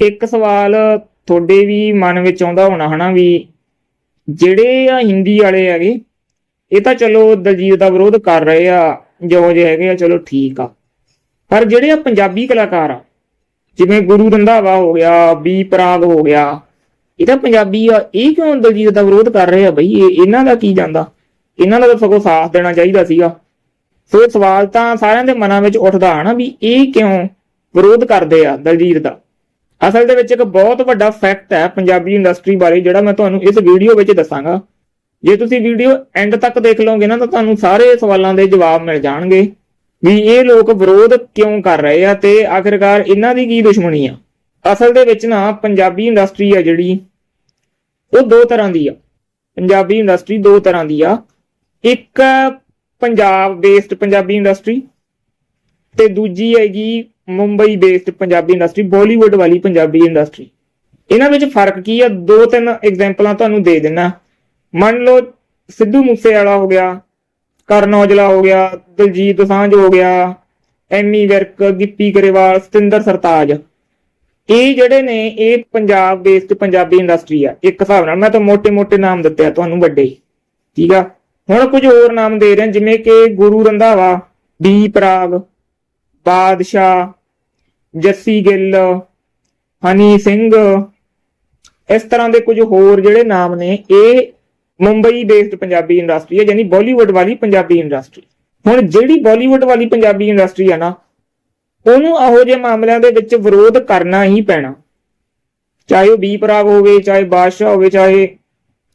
ਇੱਕ ਸਵਾਲ ਤੁਹਾਡੇ ਵੀ ਮਨ ਵਿੱਚ ਆਉਂਦਾ ਹੋਣਾ ਹਨਾ ਵੀ ਜਿਹੜੇ ਆ ਹਿੰਦੀ ਵਾਲੇ ਹੈਗੇ, ਇਹ ਤਾਂ ਚਲੋ ਦਲਜੀਤ ਦਾ ਵਿਰੋਧ ਕਰ ਰਹੇ ਆ ਜੋ ਜੇ ਹੈਗੇ ਆ, ਚਲੋ ਠੀਕ ਆ। ਪਰ ਜਿਹੜੇ ਆ ਪੰਜਾਬੀ ਕਲਾਕਾਰ ਆ, ਜਿਵੇਂ ਗੁਰੂ ਰੰਧਾਵਾ ਹੋ ਗਿਆ, ਬੀ ਪ੍ਰਾਗ ਹੋ ਗਿਆ, ਇਹ ਤਾਂ ਪੰਜਾਬੀ ਆ, ਇਹ ਕਿਉਂ ਦਲਜੀਤ ਦਾ ਵਿਰੋਧ ਕਰ ਰਹੇ ਆ ਬਈ? ਇਹ ਇਹਨਾਂ ਦਾ ਕੀ ਜਾਂਦਾ? ਇਹਨਾਂ ਦਾ ਤਾਂ ਸਗੋਂ ਸਾਥ ਦੇਣਾ ਚਾਹੀਦਾ ਸੀਗਾ। ਸੋ ਸਵਾਲ ਤਾਂ ਸਾਰਿਆਂ ਦੇ ਮਨਾਂ ਵਿੱਚ ਉੱਠਦਾ ਹਨਾ ਵੀ ਇਹ ਕਿਉਂ ਵਿਰੋਧ ਕਰਦੇ ਆ ਦਲਜੀਤ ਦਾ? ਅਸਲ ਦੇ ਵਿੱਚ ਇੱਕ ਬਹੁਤ ਵੱਡਾ ਫੈਕਟ ਹੈ ਪੰਜਾਬੀ ਇੰਡਸਟਰੀ ਬਾਰੇ, ਜਿਹੜਾ ਮੈਂ ਤੁਹਾਨੂੰ ਇਸ ਵੀਡੀਓ ਵਿੱਚ ਦੱਸਾਂਗਾ। ਜੇ ਤੁਸੀਂ ਵੀਡੀਓ ਐਂਡ ਤੱਕ ਦੇਖ ਲਓਗੇ ਨਾ, ਤਾਂ ਤੁਹਾਨੂੰ ਸਾਰੇ ਸਵਾਲਾਂ ਦੇ ਜਵਾਬ ਮਿਲ ਜਾਣਗੇ ਵੀ ਇਹ ਲੋਕ ਵਿਰੋਧ ਕਿਉਂ ਕਰ ਰਹੇ ਆ ਤੇ ਆਖਿਰਕਾਰ ਇਹਨਾਂ ਦੀ ਕੀ ਦੁਸ਼ਮਣੀ ਆ? ਅਸਲ ਦੇ ਵਿੱਚ ਨਾ, ਪੰਜਾਬੀ ਇੰਡਸਟਰੀ ਆ ਜਿਹੜੀ, ਉਹ ਦੋ ਤਰ੍ਹਾਂ ਦੀ ਆ। ਪੰਜਾਬੀ ਇੰਡਸਟਰੀ ਦੋ ਤਰ੍ਹਾਂ ਦੀ ਆ। ਇੱਕ ਪੰਜਾਬ ਬੇਸਡ ਪੰਜਾਬੀ ਇੰਡਸਟਰੀ ਤੇ ਦੂਜੀ ਹੈਗੀ ਮੁੰਬਈ ਬੇਸਡ ਪੰਜਾਬੀ ਇੰਡਸਟਰੀ ਬਾਲੀਵੁੱਡ ਵਾਲੀ ਪੰਜਾਬੀ ਇੰਡਸਟਰੀ ਇਹਨਾਂ ਵਿੱਚ ਫ਼ਰਕ ਕੀ ਆ? ਦੋ ਤਿੰਨ ਐਗਜ਼ਾਮਪਲਾਂ ਤੁਹਾਨੂੰ ਦੇ ਦਿੰਨਾ ਮੰਨ ਲਓ ਸਿੱਧੂ ਮੂਸੇ ਵਾਲਾ ਹੋ ਗਿਆ, ਕਰਨ ਔਜਲਾ ਹੋ ਗਿਆ, ਦਿਲਜੀਤ ਸਾਂਝ ਹੋ ਗਿਆ, ਐਮੀ ਵਿਰਕ, ਗਿੱਪੀ ਗਰੇਵਾਲ, ਸਤਿੰਦਰ ਸਰਤਾਜ। ਇਹ ਜਿਹੜੇ ਨੇ, ਇਹ ਪੰਜਾਬ ਬੇਸਡ ਪੰਜਾਬੀ ਇੰਡਸਟਰੀ ਆ। ਇੱਕ ਹਿਸਾਬ ਨਾਲ ਮੈਂ ਤਾਂ ਮੋٹے-ਮੋٹے ਨਾਮ ਦਿੱਤੇ ਆ ਤੁਹਾਨੂੰ ਵੱਡੇ। ਠੀਕ ਆ? ਹੁਣ ਕੁਝ ਹੋਰ ਨਾਮ ਦੇ ਰਹੇ ਜਿਵੇਂ ਕਿ ਗੁਰੂ ਰੰਧਾਵਾ ਬੀ ਪ੍ਰਾਗ ਬਾਦਸ਼ਾਹ, ਜੱਸੀ ਗਿੱਲ, ਹਨੀ ਸਿੰਘ। ਇਸ ਤਰ੍ਹਾਂ ਦੇ ਕੁਝ ਹੋਰ ਜਿਹੜੇ ਨਾਮ ਨੇ, ਇਹ ਮੁੰਬਈ ਬੇਸਡ ਪੰਜਾਬੀ ਇੰਡਸਟਰੀ ਹੈ, ਯਾਨੀ ਬਾਲੀਵੁੱਡ ਵਾਲੀ ਪੰਜਾਬੀ ਇੰਡਸਟਰੀ ਹੁਣ ਜਿਹੜੀ ਬਾਲੀਵੁੱਡ ਵਾਲੀ ਪੰਜਾਬੀ ਇੰਡਸਟਰੀ ਆ ਨਾ, ਉਹਨੂੰ ਇਹੋ ਜਿਹੇ ਮਾਮਲਿਆਂ ਦੇ ਵਿੱਚ ਵਿਰੋਧ ਕਰਨਾ ਹੀ ਪੈਣਾ। ਚਾਹੇ ਉਹ ਬੀ ਪ੍ਰਾਗ ਹੋਵੇ, ਚਾਹੇ ਬਾਦਸ਼ਾਹ ਹੋਵੇ, ਚਾਹੇ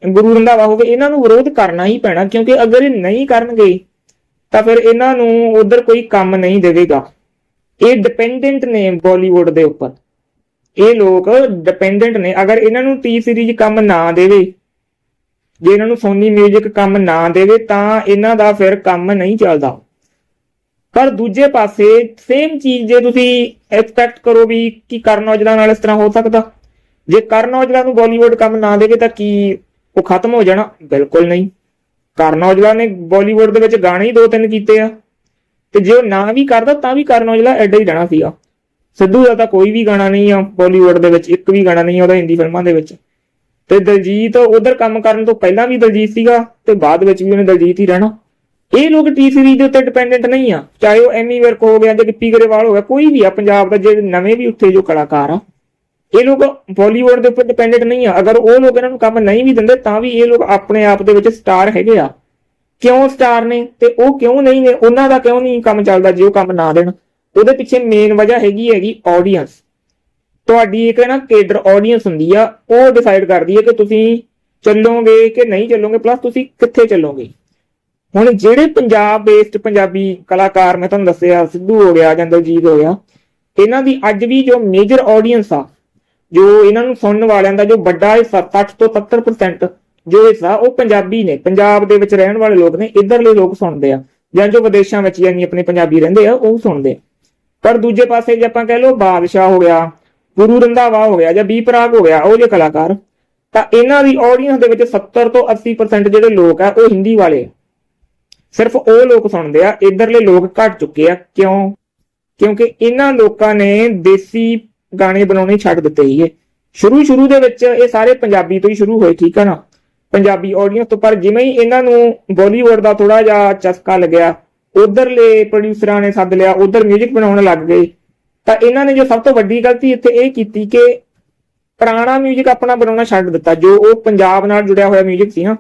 ਗੁਰੂ ਰੰਧਾਵਾ ਹੋਵੇ, ਇਹਨਾਂ ਨੂੰ ਵਿਰੋਧ ਕਰਨਾ ਹੀ ਪੈਣਾ, ਕਿਉਂਕਿ ਅਗਰ ਇਹ ਨਹੀਂ ਕਰਨਗੇ ਤਾਂ ਫਿਰ ਇਹਨਾਂ ਨੂੰ ਉਧਰ ਕੋਈ ਕੰਮ ਨਹੀਂ ਦੇਵੇਗਾ। ਇਹ ਡਿਪੈਂਡੈਂਟ ਨੇ ਬਾਲੀਵੁੱਡ ਦੇ ਉੱਪਰ। ਇਹ ਲੋਕ ਡਿਪੈਂਡੈਂਟ ਨੇ। ਅਗਰ ਇਹਨਾਂ ਨੂੰ ਟੀ ਸੀਰੀਜ਼ ਕੰਮ ਨਾ ਦੇਵੇ, ਜੇ ਇਹਨਾਂ ਨੂੰ ਸੋਨੀ 뮤직 ਕੰਮ ਨਾ ਦੇਵੇ, ਤਾਂ ਇਹਨਾਂ ਦਾ ਫਿਰ ਕੰਮ ਨਹੀਂ ਚੱਲਦਾ। ਪਰ ਦੂਜੇ ਪਾਸੇ ਸੇਮ ਚੀਜ਼ ਜੇ ਤੁਸੀਂ ਐਕਸਪੈਕਟ ਕਰੋ ਵੀ ਕਿ ਕਰਨ ਔਜਲਾ ਨਾਲ ਇਸ ਤਰ੍ਹਾਂ ਹੋ ਸਕਦਾ। ਜੇ ਕਰਨ ਔਜਲਾ ਨੂੰ ਬਾਲੀਵੁੱਡ ਕੰਮ ਨਾ ਦੇਵੇ ਤਾਂ ਕੀ ਉਹ ਖਤਮ ਹੋ ਜਾਣਾ? ਬਿਲਕੁਲ ਨਹੀਂ। ਕਰਨ ਔਜਲਾ ਨੇ ਬਾਲੀਵੁੱਡ ਦੇ ਵਿੱਚ ਗਾਣੇ ਹੀ ਦੋ ਤਿੰਨ ਕੀਤੇ ਆ। ਤੇ ਜੇ ਉਹ ਨਾ ਵੀ ਕਰਦਾ, ਤਾਂ ਵੀ ਕਰਨ ਔਜਲਾ ਐਡਾ ਹੀ ਰਹਿਣਾ ਸੀਗਾ। ਸਿੱਧੂ ਦਾ ਤਾਂ ਕੋਈ ਵੀ ਗਾਣਾ ਨਹੀਂ ਆ ਬਾਲੀਵੁੱਡ ਦੇ ਵਿੱਚ, ਇੱਕ ਵੀ ਗਾਣਾ ਨਹੀਂ ਉਹਦਾ ਹਿੰਦੀ ਫਿਲਮਾਂ ਦੇ ਵਿੱਚ। ਤੇ ਦਲਜੀਤ ਉਧਰ ਕੰਮ ਕਰਨ ਤੋਂ ਪਹਿਲਾਂ ਵੀ ਦਲਜੀਤ ਸੀਗਾ, ਤੇ ਬਾਅਦ ਵਿੱਚ ਵੀ ਉਹਨੇ ਦਲਜੀਤ ਹੀ ਰਹਿਣਾ। ਇਹ ਲੋਕ ਟੀ ਸੀਰੀਜ਼ ਦੇ ਉੱਤੇ ਡਿਪੈਂਡੈਂਟ ਨਹੀਂ ਆ। ਚਾਹੇ ਉਹ ਐਮੀ ਵਰਕ ਹੋ ਗਿਆ ਜਾਂ ਗਿੱਪੀ ਗਰੇਵਾਲ ਹੋ ਗਿਆ, ਕੋਈ ਵੀ ਆ, ਪੰਜਾਬ ਦਾ ਜਿਹੜੇ ਨਵੇਂ ਵੀ ਉੱਥੇ ਜੋ ਕਲਾਕਾਰ ਆ। ਇਹ ਲੋਕ ਬਾਲੀਵੁੱਡ ਦੇ ਉੱਪਰ ਡਿਪੈਂਡੈਂਟ ਨਹੀਂ ਆ। ਅਗਰ ਉਹ ਲੋਕ ਇਹਨਾਂ ਨੂੰ ਕੰਮ ਨਹੀਂ ਵੀ ਦਿੰਦੇ, ਤਾਂ ਵੀ ਇਹ ਲੋਕ ਆਪਣੇ ਆਪ ਦੇ ਵਿੱਚ ਸਟਾਰ ਹੈਗੇ ਆ। ਕਿਉਂ ਸਟਾਰ ਨੇ ਤੇ ਉਹ ਕਿਉਂ ਨਹੀਂ ਨੇ? ਉਹਨਾਂ ਦਾ ਕਿਉਂ ਨਹੀਂ ਕੰਮ ਚੱਲਦਾ ਜੇ ਉਹ ਕੰਮ ਨਾ ਦੇਣ? ਉਹਦੇ ਪਿੱਛੇ ਮੇਨ ਵਜ੍ਹਾ ਹੈਗੀ ਹੈਗੀ ਆਡੀਅנס ਤੁਹਾਡੀ ਇੱਕ ਨਾ ਕੇਡਰ ਆਡੀਅנס ਹੁੰਦੀ ਆ, ਉਹ ਡਿਸਾਈਡ ਕਰਦੀ ਹੈ ਕਿ ਤੁਸੀਂ ਚੱਲੋਗੇ ਕਿ ਨਹੀਂ ਚੱਲੋਗੇ ਪਲੱਸ ਤੁਸੀਂ ਕਿੱਥੇ ਚੱਲੋਗੇ? ਹੁਣ ਜਿਹੜੇ ਪੰਜਾਬ ਬੇਸਡ ਪੰਜਾਬੀ ਕਲਾਕਾਰ, ਮੈਂ ਤੁਹਾਨੂੰ ਦੱਸਿਆ, ਸਿੱਧੂ ਹੋ ਗਿਆ ਜਾਂ ਦਲਜੀਤ ਹੋ ਗਿਆ, ਇਹਨਾਂ ਦੀ ਅੱਜ ਵੀ ਜੋ ਮੇਜਰ ਆਡੀਅנס ਆ ਜੋ ਇਹਨਾਂ ਨੂੰ ਸੁਣਨ ਵਾਲਿਆਂ ਦਾ ਜੋ ਵੱਡਾ ਹਿੱਸਾ 60 ਤੋਂ 70% ਜੋ ਹਿੱਸਾ ਉਹ ਪੰਜਾਬੀ ਨੇ, ਪੰਜਾਬ ਦੇ ਵਿੱਚ ਰਹਿਣ ਵਾਲੇ ਲੋਕ ਨੇ, ਇਧਰਲੇ ਲੋਕ ਸੁਣਦੇ ਆ। ਜਾਂ ਜੋ ਵਿਦੇਸ਼ਾਂ ਵਿੱਚ ਯਾਨੀ ਆਪਣੇ ਪੰਜਾਬੀ ਰਹਿੰਦੇ ਆ, ਉਹ ਸੁਣਦੇ ਪਰ ਦੂਜੇ ਪਾਸੇ ਜੇ ਆਪਾਂ ਕਹਿ ਲਓ ਬਾਦਸ਼ਾਹ ਹੋ ਗਿਆ, ਗੁਰੂ ਰੰਧਾਵਾ ਹੋ ਗਿਆ ਜਾਂ ਬੀ ਪ੍ਰਾਗ ਹੋ ਗਿਆ, ਉਹ ਜੇ ਕਲਾਕਾਰ, ਤਾਂ ਇਹਨਾਂ ਦੀ ਆਡੀਅנס ਦੇ ਵਿੱਚ 70 ਤੋਂ 80% ਜਿਹੜੇ ਲੋਕ ਆ, ਉਹ ਹਿੰਦੀ ਵਾਲੇ ਆ। ਸਿਰਫ ਉਹ ਲੋਕ ਸੁਣਦੇ ਆ, ਇਧਰਲੇ ਲੋਕ ਘਟ ਚੁੱਕੇ ਆ। ਕਿਉਂ? ਕਿਉਂਕਿ ਇਹਨਾਂ ਲੋਕਾਂ ਨੇ ਦੇਸੀ ਗਾਣੇ ਬਣਾਉਣੇ ਛੱਡ ਦਿੱਤੇ ਹੀਏ ਸ਼ੁਰੂ ਸ਼ੁਰੂ ਦੇ ਵਿੱਚ ਇਹ ਸਾਰੇ ਪੰਜਾਬੀ ਤੋਂ ਹੀ ਸ਼ੁਰੂ ਹੋਏ, ਠੀਕ ਹੈ ਨਾ? ਪੰਜਾਬੀ ਆਡੀਅנס ਤੋਂ, ਪਰ ਜਿਵੇਂ ਹੀ ਇਹਨਾਂ ਨੂੰ ਬਾਲੀਵੁੱਡ ਦਾ ਥੋੜਾ ਜਿਹਾ ਚਸਕਾ ਲੱਗਿਆ, ਉਧਰਲੇ ਪ੍ਰੋਡਿਊਸਰਾਂ ਨੇ ਸੱਦ ਲਿਆ, ਉਧਰ 뮤직 ਬਣਾਉਣ ਲੱਗ ਗਏ, ਤਾਂ ਇਹਨਾਂ ਨੇ ਜੋ ਸਭ ਤੋਂ ਵੱਡੀ ਗਲਤੀ ਇੱਥੇ ਇਹ ਕੀਤੀ ਕਿ ਪੁਰਾਣਾ 뮤직 ਆਪਣਾ ਬਣਾਉਣਾ ਛੱਡ ਦਿੱਤਾ, ਜੋ ਉਹ ਪੰਜਾਬ ਨਾਲ ਜੁੜਿਆ ਹੋਇਆ 뮤직 ਸੀ ਨਾ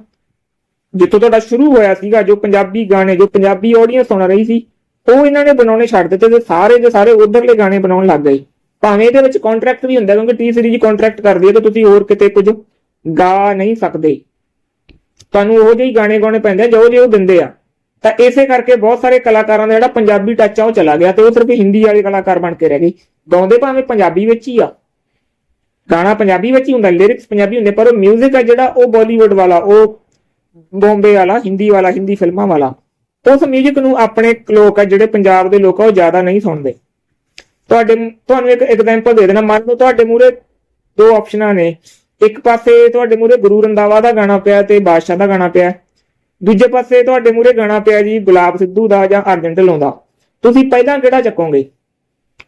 ਜਿੱਥੋਂ ਤੁਹਾਡਾ ਸ਼ੁਰੂ ਹੋਇਆ ਸੀਗਾ, ਜੋ ਪੰਜਾਬੀ ਗਾਣੇ, ਜੋ ਪੰਜਾਬੀ ਆਡੀਅנס ਸੁਣ ਰਹੀ ਸੀ, ਉਹ ਇਹਨਾਂ ਨੇ ਬਣਾਉਣੇ ਛੱਡ ਦਿੱਤੇ ਤੇ ਸਾਰੇ ਦੇ ਸਾਰੇ ਉਧਰਲੇ ਗਾਣੇ ਬਣਾਉਣ ਲੱਗ ਗਏ। ਭਾਵੇਂ ਇਹਦੇ ਵਿੱਚ ਕੰਟਰੈਕਟ ਵੀ ਹੁੰਦਾ ਕਿਉਂਕਿ ਟੀ ਸੀਰੀਜ਼ ਕੰਟਰੈਕਟ ਕਰਦੀ ਹੈ ਕਿ ਤੁਸੀਂ ਹੋਰ ਕਿਤੇ ਕੁਝ ਗਾ ਨਹੀਂ ਸਕਦੇ ਤੁਹਾਨੂੰ ਉਹੋ ਜਿਹੇ ਹੀ ਗਾਣੇ ਗਾਉਣੇ ਪੈਂਦੇ ਆ ਜੋ ਜਿਹੇ ਉਹ ਦਿੰਦੇ ਆ ਤਾਂ ਇਸੇ ਕਰਕੇ ਬਹੁਤ ਸਾਰੇ ਕਲਾਕਾਰਾਂ ਦਾ ਜਿਹੜਾ ਪੰਜਾਬੀ ਟੱਚ ਆ ਉਹ ਚਲਾ ਗਿਆ ਤੇ ਉਹ ਸਿਰਫ ਹਿੰਦੀ ਵਾਲੇ ਕਲਾਕਾਰ ਬਣ ਕੇ ਰਹਿ ਗਏ ਗਾਉਂਦੇ ਭਾਵੇਂ ਪੰਜਾਬੀ ਵਿੱਚ ਹੀ ਆ ਗਾਣਾ ਪੰਜਾਬੀ ਵਿੱਚ ਹੀ ਹੁੰਦਾ ਲਿਰਿਕਸ ਪੰਜਾਬੀ ਹੁੰਦੇ ਪਰ ਉਹ 뮤직 ਆ ਜਿਹੜਾ ਉਹ ਬਾਲੀਵੁੱਡ ਵਾਲਾ ਉਹ ਬੰਬੇ ਵਾਲਾ ਹਿੰਦੀ ਵਾਲਾ ਹਿੰਦੀ ਫਿਲਮਾਂ ਵਾਲਾ ਉਸ 뮤직 ਨੂੰ ਆਪਣੇ ਲੋਕ ਆ ਜਿਹੜੇ ਪੰਜਾਬ ਦੇ ਲੋਕ ਆ ਉਹ ਜ਼ਿਆਦਾ ਨਹੀਂ ਸੁਣਦੇ ਤੁਹਾਡੇ ਤੁਹਾਨੂੰ ਇੱਕ ਐਗਜ਼ਾਮਪਲ ਦੇ ਦੇਣਾ, ਮੰਨ ਲਓ ਤੁਹਾਡੇ ਮੂਰੇ ਦੋ ਆਪਸ਼ਨਾਂ ਨੇ। ਇੱਕ ਪਾਸੇ ਤੁਹਾਡੇ ਮੂਰੇ ਗੁਰੂ ਰੰਦਾਵਾ ਦਾ ਗਾਣਾ ਪਿਆ ਤੇ ਬਾਦਸ਼ਾਹ ਦਾ ਗਾਣਾ ਪਿਆ। ਦੂਜੇ ਪਾਸੇ ਤੁਹਾਡੇ ਮੂਰੇ ਗਾਣਾ ਪਿਆ ਜੀ ਗੁਲਾਬ ਸਿੱਧੂ ਦਾ ਜਾਂ ਅਰਜਨ ਢਿੱਲੋਂ ਦਾ। ਤੁਸੀਂ ਪਹਿਲਾਂ ਕਿਹੜਾ ਚੱਕੋਗੇ?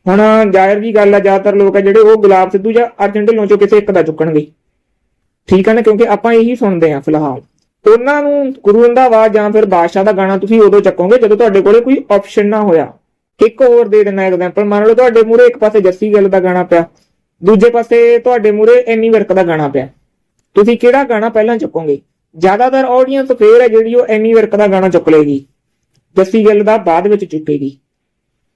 ਹੁਣ ਜ਼ਾਹਿਰ ਜੀ ਗੱਲ ਆ, ਜ਼ਿਆਦਾਤਰ ਲੋਕ ਆ ਜਿਹੜੇ ਉਹ ਗੁਲਾਬ ਸਿੱਧੂ ਜਾਂ ਅਰਜਨ ਢਿੱਲੋਂ ਚੋਂ ਕਿਸੇ ਇੱਕ ਦਾ ਚੁੱਕਣਗੇ। ਠੀਕ ਹੈ ਨਾ? ਕਿਉਂਕਿ ਆਪਾਂ ਇਹੀ ਸੁਣਦੇ ਆ ਫਿਲਹਾਲ। ਉਹਨਾਂ ਨੂੰ ਗੁਰੂ ਰੰਧਾਵਾ ਜਾਂ ਫਿਰ ਬਾਦਸ਼ਾਹ ਦਾ ਗਾਣਾ ਤੁਸੀਂ ਉਦੋਂ ਚੱਕੋਗੇ ਜਦੋਂ ਤੁਹਾਡੇ ਕੋਲੇ ਕੋਈ ਆਪਸ਼ਨ ਨਾ ਹੋਇਆ। ਇੱਕ ਹੋਰ ਦੇ ਦੇਣਾ ਐਗਜ਼ਾਮਪਲ ਮੰਨ ਲਓ ਤੁਹਾਡੇ ਮੂਰੇ ਇੱਕ ਪਾਸੇ ਜੱਸੀ ਗਿੱਲ ਦਾ ਗਾਣਾ ਪਿਆ, ਦੂਜੇ ਪਾਸੇ ਤੁਹਾਡੇ ਮੂਰੇ ਐਮੀ ਵਿਰਕ ਦਾ ਗਾਣਾ ਪਿਆ। ਤੁਸੀਂ ਕਿਹੜਾ ਗਾਣਾ ਪਹਿਲਾਂ ਚੁੱਕੋਗੇ? ਜ਼ਿਆਦਾਤਰ ਆਡੀਅנס ਫੇਰ ਹੈ ਜਿਹੜੀ ਉਹ ਐਮੀ ਵਿਰਕ ਦਾ ਗਾਣਾ ਚੁੱਕ ਲੇਗੀ। ਜੱਸੀ ਗਿੱਲ ਦਾ ਬਾਅਦ ਵਿੱਚ ਚੁੱਕੇਗੀ।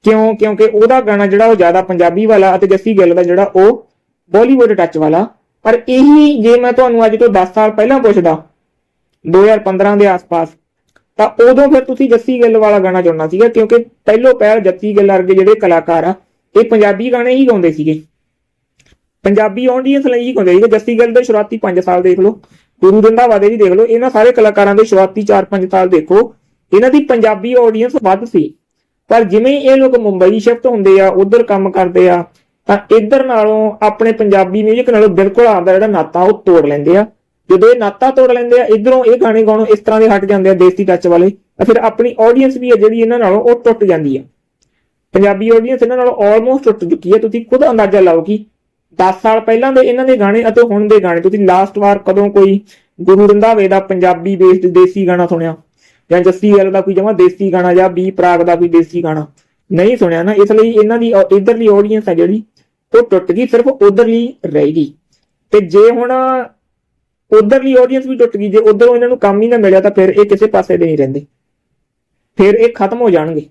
ਕਿਉਂ? ਕਿਉਂਕਿ ਉਹਦਾ ਗਾਣਾ ਜਿਹੜਾ ਉਹ ਜ਼ਿਆਦਾ ਪੰਜਾਬੀ ਵਾਲਾ ਅਤੇ ਜੱਸੀ ਗਿੱਲ ਦਾ ਜਿਹੜਾ ਉਹ ਬਾਲੀਵੁੱਡ ਟੱਚ ਵਾਲਾ। ਪਰ ਇਹੀ ਜੇ ਮੈਂ ਤੁਹਾਨੂੰ ਅੱਜ ਤੋਂ 10 ਸਾਲ ਪਹਿਲਾਂ ਪੁੱਛਦਾ 2015 ਦੇ ਆਸ-ਪਾਸ ਤਾਂ ਉਦੋਂ ਫਿਰ ਤੁਸੀਂ ਜੱਸੀ ਗਿੱਲ ਵਾਲਾ ਗਾਣਾ ਚੁਣਨਾ ਸੀਗਾ, ਕਿਉਂਕਿ ਪਹਿਲੋ ਪਹਿਲ ਜੱਸੀ ਗਿੱਲ ਵਰਗੇ ਜਿਹੜੇ ਕਲਾਕਾਰ ਆ, ਇਹ ਪੰਜਾਬੀ ਗਾਣੇ ਹੀ ਗਾਉਂਦੇ ਸੀਗੇ। ਪੰਜਾਬੀ ਆਡੀਅנס ਲਈ ਹੀ ਗਾਉਂਦੇ ਸੀਗੇ। ਜੱਸੀ ਗਿੱਲ ਦੇ ਸ਼ੁਰੂਆਤੀ 5 ਸਾਲ ਦੇਖ ਲਓ, ਗੁਰੂ ਰੰਧਾਵਾ ਦੇ ਵੀ ਦੇਖ ਲਓ, ਇਹਨਾਂ ਸਾਰੇ ਕਲਾਕਾਰਾਂ ਦੇ ਸ਼ੁਰੂਆਤੀ 4-5 ਸਾਲ ਦੇਖੋ, ਇਹਨਾਂ ਦੀ ਪੰਜਾਬੀ ਆਡੀਅנס ਵੱਧ ਸੀ। ਪਰ ਜਿਵੇਂ ਇਹ ਲੋਕ ਮੁੰਬਈ ਸ਼ਿਫਟ ਹੁੰਦੇ ਆ, ਉਧਰ ਕੰਮ ਕਰਦੇ ਆ, ਤਾਂ ਇਧਰ ਨਾਲੋਂ ਆਪਣੇ ਪੰਜਾਬੀ ਮਿਊਜ਼ਿਕ ਨਾਲੋਂ ਬਿਲਕੁਲ ਆਪਦਾ ਜਿਹੜਾ ਨਾਤਾ ਉਹ ਤੋੜ ਲੈਂਦੇ ਆ। ਜਦੋਂ ਇਹ ਨਾਤਾ ਤੋੜ ਲੈਂਦੇ ਆ, ਇਧਰੋਂ ਇਹ ਗਾਣੇ ਗਾਉਣੋਂ ਇਸ ਤਰ੍ਹਾਂ ਦੇ ਹਟ ਜਾਂਦੇ ਆ ਦੇਸੀ ਟੱਚ ਵਾਲੇ, ਤਾਂ ਫਿਰ ਆਪਣੀ ਆਡੀਅנס ਵੀ ਜਿਹੜੀ ਇਹਨਾਂ ਨਾਲੋਂ ਉਹ ਟੁੱਟ ਜਾਂਦੀ ਆ। ਪੰਜਾਬੀ ਆਡੀਅנס ਇਹਨਾਂ ਨਾਲੋਂ ਆਲਮੋਸਟ ਟੁੱਟ ਚੁੱਕੀ ਹੈ ਤੁਸੀਂ ਖੁਦ ਅੰਦਾਜ਼ਾ ਲਾਓ ਕਿ 10 ਸਾਲ ਪਹਿਲਾਂ ਦੇ ਇਹਨਾਂ ਦੇ ਗਾਣੇ ਅਤੇ ਹੁਣ ਦੇ ਗਾਣੇ, ਤੁਸੀਂ ਲਾਸਟ ਵਾਰ ਕਦੋਂ ਕੋਈ ਗੁਰੂ ਰੰਧਾਵੇ ਦਾ ਪੰਜਾਬੀ ਬੇਸਡ ਦੇਸੀ ਗਾਣਾ ਸੁਣਿਆ? ਜਾਂ ਜੱਸੀ ਗਿੱਲ ਦਾ ਕੋਈ ਜਮਾ ਦੇਸੀ ਗਾਣਾ ਜਾਂ ਬੀ ਪ੍ਰਾਗ ਦਾ ਕੋਈ ਦੇਸੀ ਗਾਣਾ? ਨਹੀਂ ਸੁਣਿਆ ਨਾ, ਇਸ ਲਈ ਇਹਨਾਂ ਦੀ ਇਧਰਲੀ ਆਡੀਅנס ਆ ਜਿਹੜੀ, ਉਹ ਟੁੱਟ ਗਈ, ਸਿਰਫ ਉਧਰਲੀ ਰਹਿ ਗਈ। ਤੇ ਜੇ ਹੁਣ ਉਧਰਲੀ ਆਡੀਅנס ਵੀ ਟੁੱਟ ਗਈ। ਜੇ ਉਧਰੋਂ ਇਹਨਾਂ ਨੂੰ ਕੰਮ ਹੀ ਨਾ ਮਿਲਿਆ ਤਾਂ ਫਿਰ ਇਹ ਕਿਸੇ ਪਾਸੇ ਦੇ ਨਹੀਂ ਰਹਿੰਦੇ। ਫਿਰ ਇਹ ਖਤਮ ਹੋ ਜਾਣਗੇ।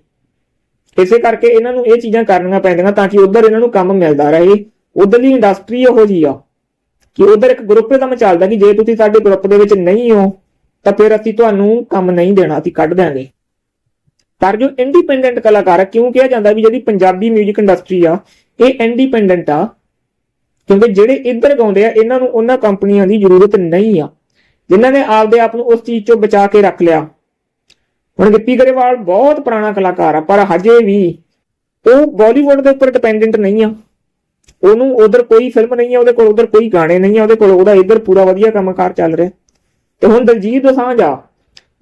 ਇਸੇ ਕਰਕੇ ਇਹਨਾਂ ਨੂੰ ਇਹ ਚੀਜ਼ਾਂ ਕਰਨੀਆਂ ਪੈਂਦੀਆਂ ਤਾਂ ਕਿ ਉਧਰ ਇਹਨਾਂ ਨੂੰ ਕੰਮ ਮਿਲਦਾ ਰਹੇ। ਉਧਰਲੀ ਇੰਡਸਟਰੀ ਇਹੋ ਜੀ ਆ ਕਿ ਉਧਰ ਇੱਕ ਗਰੁੱਪ ਕੰਮ ਚੱਲਦਾ ਕਿ ਜੇ ਤੁਸੀਂ ਸਾਡੇ ਗਰੁੱਪ ਦੇ ਵਿੱਚ ਨਹੀਂ ਹੋ, ਤਾਂ ਫਿਰ ਅਸੀਂ ਤੁਹਾਨੂੰ ਕੰਮ ਨਹੀਂ ਦੇਣਾ, ਅਸੀਂ ਕੱਢ ਦਾਂਗੇ ਪਰ ਜੋ ਇੰਡੀਪੈਂਡੈਂਟ ਕਲਾਕਾਰ ਕਿਉਂ ਕਿਹਾ ਜਾਂਦਾ ਵੀ ਜਿਹੜੀ ਪੰਜਾਬੀ 뮤직 ਇੰਡਸਟਰੀ ਆ, ਇਹ ਇੰਡੀਪੈਂਡੈਂਟ ਆ ਕਿਉਂਕਿ ਜਿਹੜੇ ਇੱਧਰ ਗਾਉਂਦੇ ਆ, ਇਹਨਾਂ ਨੂੰ ਉਹਨਾਂ ਕੰਪਨੀਆਂ ਦੀ ਜ਼ਰੂਰਤ ਨਹੀਂ ਆ। ਜਿਨ੍ਹਾਂ ਨੇ ਆਪਦੇ ਆਪ ਨੂੰ ਉਸ ਚੀਜ਼ ਤੋਂ ਬਚਾ ਕੇ ਰੱਖ ਲਿਆ। ਹੁਣ ਗਿੱਪੀ ਗਰੇਵਾਲ ਬਹੁਤ ਪੁਰਾਣਾ ਕਲਾਕਾਰ ਆ, ਪਰ ਹਜੇ ਵੀ ਉਹ ਬਾਲੀਵੁੱਡ ਦੇ ਉੱਪਰ ਡਿਪੈਂਡੈਂਟ ਨਹੀਂ ਆ। ਉਹਨੂੰ ਉਧਰ ਕੋਈ ਫਿਲਮ ਨਹੀਂ ਆ, ਉਹਦੇ ਕੋਲ ਉਧਰ ਕੋਈ ਗਾਣੇ ਨਹੀਂ ਆ, ਉਹਦੇ ਕੋਲ ਉਹਦਾ ਇੱਧਰ ਪੂਰਾ ਵਧੀਆ ਕੰਮਕਾਰ ਚੱਲ ਰਿਹਾ। ਤੇ ਹੁਣ ਦਲਜੀਤ ਦੋਸਾਂਝ ਆ।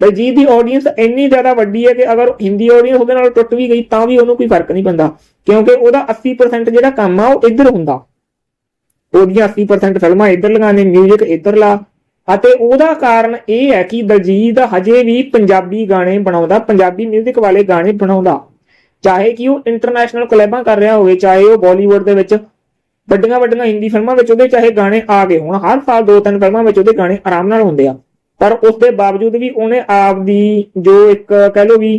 ਦਲਜੀਤ ਦੀ ਆਡੀਅנס ਇੰਨੀ ਜ਼ਿਆਦਾ ਵੱਡੀ ਹੈ ਕਿ ਅਗਰ ਹਿੰਦੀ ਆਡੀਅנס ਉਹਦੇ ਨਾਲ ਟੁੱਟ ਵੀ ਗਈ, ਤਾਂ ਵੀ ਉਹਨੂੰ ਕੋਈ ਫ਼ਰਕ ਨਹੀਂ ਪੈਂਦਾ। ਕਿਉਂਕਿ ਉਹਦਾ 80% ਜਿਹੜਾ ਕੰਮ ਆ, ਉਹ ਇੱਧਰ ਹੁੰਦਾ। ਉਹਦੀਆਂ 80% ਫਿਲਮਾਂ ਇੱਧਰ ਲਗਾਣੇ 뮤직 ਇੱਧਰ ਲਾ ਅਤੇ ਉਹਦਾ ਕਾਰਨ ਇਹ ਹੈ ਕਿ ਦਲਜੀਤ ਹਜੇ ਵੀ ਪੰਜਾਬੀ ਗਾਣੇ ਬਣਾਉਂਦਾ ਪੰਜਾਬੀ 뮤직 ਵਾਲੇ ਗਾਣੇ ਬਣਾਉਂਦਾ ਚਾਹੇ ਕਿ ਉਹ ਇੰਟਰਨੈਸ਼ਨਲ ਕੋਲੈਬਾਂ ਕਰ ਰਿਹਾ ਹੋਵੇ ਚਾਹੇ ਉਹ ਬਾਲੀਵੁੱਡ ਦੇ ਵਿੱਚ ਵੱਡੀਆਂ ਵੱਡੀਆਂ ਹਿੰਦੀ ਫਿਲਮਾਂ ਵਿੱਚ ਉਹਦੇ ਚਾਹੇ ਗਾਣੇ ਆ ਗਏ ਹੁਣ ਹਰ ਸਾਲ ਦੋ ਤਿੰਨ ਫਿਲਮਾਂ ਵਿੱਚ ਉਹਦੇ ਗਾਣੇ ਆਰਾਮ ਨਾਲ ਹੁੰਦੇ ਆ ਪਰ ਉਸ ਦੇ ਬਾਵਜੂਦ ਵੀ ਉਹਨੇ ਆਪ ਦੀ ਜੋ ਇੱਕ ਕਹਿ ਲਓ ਵੀ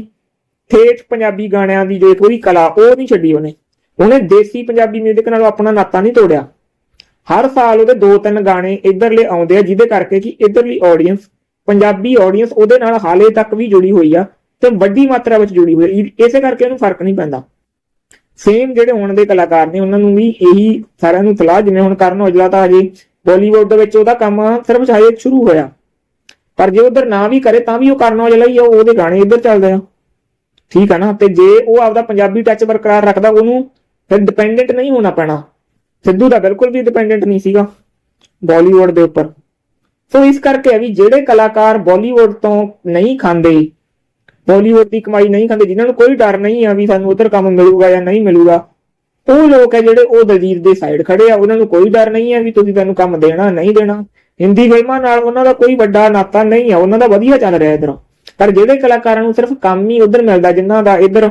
ਠੇਠ ਪੰਜਾਬੀ ਗਾਣਿਆਂ ਦੀ ਜੋ ਇੱਕ ਉਹਦੀ ਕਲਾ ਉਹ ਨਹੀਂ ਛੱਡੀ ਉਹਨੇ ਉਹਨੇ ਦੇਸੀ ਪੰਜਾਬੀ 뮤직 ਨਾਲ ਆਪਣਾ ਨਾਤਾ ਨਹੀਂ ਤੋੜਿਆ ਹਰ ਸਾਲ ਉਹਦੇ ਦੋ ਤਿੰਨ ਗਾਣੇ ਇਧਰਲੇ ਆਉਂਦੇ ਆ, ਜਿਹਦੇ ਕਰਕੇ ਕਿ ਇਧਰਲੀ ਆਡੀਅנס ਪੰਜਾਬੀ ਆਡੀਅנס ਉਹਦੇ ਨਾਲ ਹਾਲੇ ਤੱਕ ਵੀ ਜੁੜੀ ਹੋਈ ਆ ਤੇ ਵੱਡੀ ਮਾਤਰਾ ਵਿੱਚ ਜੁੜੀ ਹੋਈ ਹੈ ਇਸੇ ਕਰਕੇ ਉਹਨੂੰ ਫ਼ਰਕ ਨਹੀਂ ਪੈਂਦਾ। ਸੇਮ ਜਿਹੜੇ ਹੁਣ ਦੇ ਕਲਾਕਾਰ ਨੇ, ਉਹਨਾਂ ਨੂੰ ਵੀ ਇਹੀ ਸਾਰਿਆਂ ਨੂੰ ਸਲਾਹ, ਜਿਵੇਂ ਹੁਣ ਕਰਨ ਔਜਲਾ ਤਾਂ ਅਜੇ ਬਾਲੀਵੁੱਡ ਦੇ ਵਿੱਚ ਉਹਦਾ ਕੰਮ ਸਿਰਫ ਸ਼ਾਇਦ ਸ਼ੁਰੂ ਹੋਇਆ। ਪਰ ਜੇ ਉਧਰ ਨਾ ਵੀ ਕਰੇ, ਤਾਂ ਵੀ ਉਹ ਕਰਨ ਔਜਲਾ ਹੀ ਆ ਉਹਦੇ ਗਾਣੇ ਇੱਧਰ ਚੱਲਦੇ ਆ। ਠੀਕ ਆ ਨਾ? ਤੇ ਜੇ ਉਹ ਆਪਦਾ ਪੰਜਾਬੀ ਟੱਚ ਬਰਕਰਾਰ ਰੱਖਦਾ, ਉਹਨੂੰ ਫਿਰ ਡਿਪੈਂਡੈਂਟ ਨਹੀਂ ਹੋਣਾ ਪੈਣਾ। ਸਿੱਧੂ ਦਾ ਬਿਲਕੁਲ ਵੀ ਡਿਪੈਂਡੈਂਟ ਨਹੀਂ ਸੀਗਾ ਬਾਲੀਵੁੱਡ ਦੇ ਉੱਪਰ। ਸੋ ਇਸ ਕਰਕੇ ਵੀ ਜਿਹੜੇ ਕਲਾਕਾਰ ਬਾਲੀਵੁੱਡ ਤੋਂ ਨਹੀਂ ਖਾਂਦੇ ਬਾਲੀਵੁੱਡ ਦੀ ਕਮਾਈ ਨਹੀਂ ਖਾਂਦੇ, ਜਿਨ੍ਹਾਂ ਨੂੰ ਕੋਈ ਡਰ ਨਹੀਂ ਆ ਵੀ ਸਾਨੂੰ ਉਧਰ ਕੰਮ ਮਿਲੂਗਾ ਜਾਂ ਨਹੀਂ ਮਿਲੂਗਾ, ਉਹ ਲੋਕ ਹੈ ਜਿਹੜੇ ਉਹ ਦਲਜੀਤ ਦੇ ਸਾਈਡ ਖੜੇ ਆ, ਉਹਨਾਂ ਨੂੰ ਕੋਈ ਡਰ ਨਹੀਂ ਹੈ ਵੀ ਤੁਸੀਂ ਤੁਹਾਨੂੰ ਕੰਮ ਦੇਣਾ, ਨਹੀਂ ਦੇਣਾ। ਹਿੰਦੀ ਫਿਲਮਾਂ ਨਾਲ ਉਹਨਾਂ ਦਾ ਕੋਈ ਵੱਡਾ ਨਾਤਾ ਨਹੀਂ ਆ, ਉਹਨਾਂ ਦਾ ਵਧੀਆ ਚੱਲ ਰਿਹਾ ਇਧਰ। ਪਰ ਜਿਹੜੇ ਕਲਾਕਾਰਾਂ ਨੂੰ ਸਿਰਫ ਕੰਮ ਹੀ ਉਧਰ ਮਿਲਦਾ, ਜਿਨ੍ਹਾਂ ਦਾ ਇਧਰ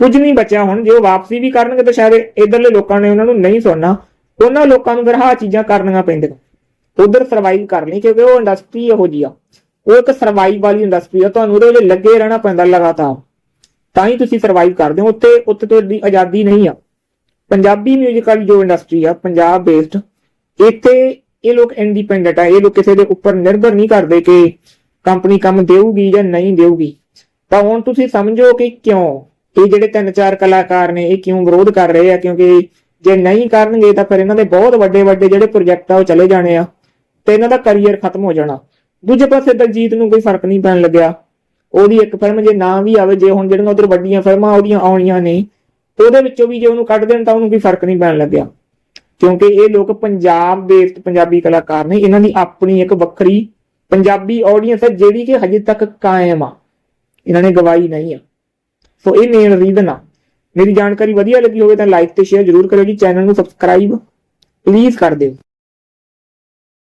ਕੁਝ ਨਹੀਂ ਬਚਿਆ ਹੁਣ, ਜੇ ਉਹ ਵਾਪਸੀ ਵੀ ਕਰਨਗੇ ਤਾਂ ਸ਼ਾਇਦ ਇਧਰਲੇ ਲੋਕਾਂ ਨੇ ਉਹਨਾਂ ਨੂੰ ਨਹੀਂ ਸੁਣਨਾ। ਉਹਨਾਂ ਲੋਕਾਂ ਨੂੰ ਫਿਰ ਆਹ ਚੀਜ਼ਾਂ ਕਰਨੀਆਂ ਪੈਂਦੀਆਂ। ਉਧਰ ਸਰਵਾਈਵ ਕਰਨੀ, ਕਿਉਂਕਿ ਉਹ ਇੰਡਸਟਰੀ ਇਹੋ ਜੀ ਆ। ਉਹ ਇੱਕ ਸਰਵਾਈਵ ਵਾਲੀ ਇੰਡਸਟਰੀ ਆ, ਤੁਹਾਨੂੰ ਉਹਦੇ ਵਿੱਚ ਲੱਗੇ ਰਹਿਣਾ ਪੈਂਦਾ ਲਗਾਤਾਰ। ਤਾਂ ਹੀ ਤੁਸੀਂ ਸਰਵਾਈਵ ਕਰਦੇ ਹੋ। ਉੱਥੇ ਉੱਥੇ ਤੁਹਾਡੀ ਆਜ਼ਾਦੀ ਨਹੀਂ ਆ। ਪੰਜਾਬੀ 뮤직 ਜੋ ਇੰਡਸਟਰੀ ਆ, ਪੰਜਾਬ ਬੇਸਡ ਇੱਥੇ ਇਹ ਲੋਕ ਇੰਡੀਪੈਂਡੈਂਟ ਆ। ਇਹ ਲੋਕ ਕਿਸੇ ਦੇ ਉੱਪਰ ਨਿਰਭਰ ਨਹੀਂ ਕਰਦੇ ਕਿ ਕੰਪਨੀ ਕੰਮ ਦੇਊਗੀ ਜਾਂ ਨਹੀਂ ਦੇਊਗੀ। ਤਾਂ ਹੁਣ ਤੁਸੀਂ ਸਮਝੋ ਕਿ ਕਿਉਂ? ਇਹ ਜਿਹੜੇ ਤਿੰਨ ਚਾਰ ਕਲਾਕਾਰ ਨੇ, ਇਹ ਕਿਉਂ ਵਿਰੋਧ ਕਰ ਰਹੇ ਆ? ਕਿਉਂਕਿ ਜੇ ਨਹੀਂ ਕਰਨਗੇ ਤਾਂ ਫਿਰ ਇਹਨਾਂ ਦੇ ਬਹੁਤ ਵੱਡੇ ਵੱਡੇ ਜਿਹੜੇ ਪ੍ਰੋਜੈਕਟ ਆ, ਉਹ ਚਲੇ ਜਾਣੇ ਆ ਤੇ ਇਹਨਾਂ ਦਾ ਕੈਰੀਅਰ ਖਤਮ ਹੋ ਜਾਣਾ। ਦੂਜੇ ਪਾਸੇ ਦਲਜੀਤ ਨੂੰ ਕੋਈ ਫ਼ਰਕ ਨਹੀਂ ਪੈਣ ਲੱਗਿਆ। ਉਹਦੀ ਇੱਕ ਫਿਲਮ ਜੇ ਨਾ ਵੀ ਆਵੇ, ਜੇ ਹੁਣ ਜਿਹੜੀਆਂ ਉਧਰ ਵੱਡੀਆਂ ਫਿਲਮਾਂ ਉਹਦੀਆਂ ਆਉਣੀਆਂ ਨੇ ਉਹਦੇ ਵਿੱਚੋਂ ਵੀ ਜੇ ਉਹਨੂੰ ਕੱਢ ਦੇਣ ਤਾਂ ਉਹਨੂੰ ਕੋਈ ਫ਼ਰਕ ਨਹੀਂ ਪੈਣ ਲੱਗਿਆ। ਕਿਉਂਕਿ ਇਹ ਲੋਕ ਪੰਜਾਬ ਬੇਸਡ ਪੰਜਾਬੀ ਕਲਾਕਾਰ ਨੇ, ਇਹਨਾਂ ਦੀ ਆਪਣੀ ਇੱਕ ਵੱਖਰੀ ਪੰਜਾਬੀ ਆਡੀਅנס ਹੈ, ਜਿਹੜੀ ਕਿ ਹਜੇ ਤੱਕ ਕਾਇਮ ਆ। ਇਹਨਾਂ ਨੇ ਗਵਾਈ ਨਹੀਂ ਆ। ਸੋ ਇਹ ਮੇਨ ਰੀਜ਼ਨ ਆ। ਮੇਰੀ ਜਾਣਕਾਰੀ ਵਧੀਆ ਲੱਗੀ ਹੋਵੇ ਤਾਂ ਲਾਈਕ ਤੇ ਸ਼ੇਅਰ ਜ਼ਰੂਰ ਕਰਿਓ ਜੀ। ਚੈਨਲ ਨੂੰ ਸਬਸਕ੍ਰਾਈਬ ਪਲੀਜ਼ ਕਰ ਦਿਓ।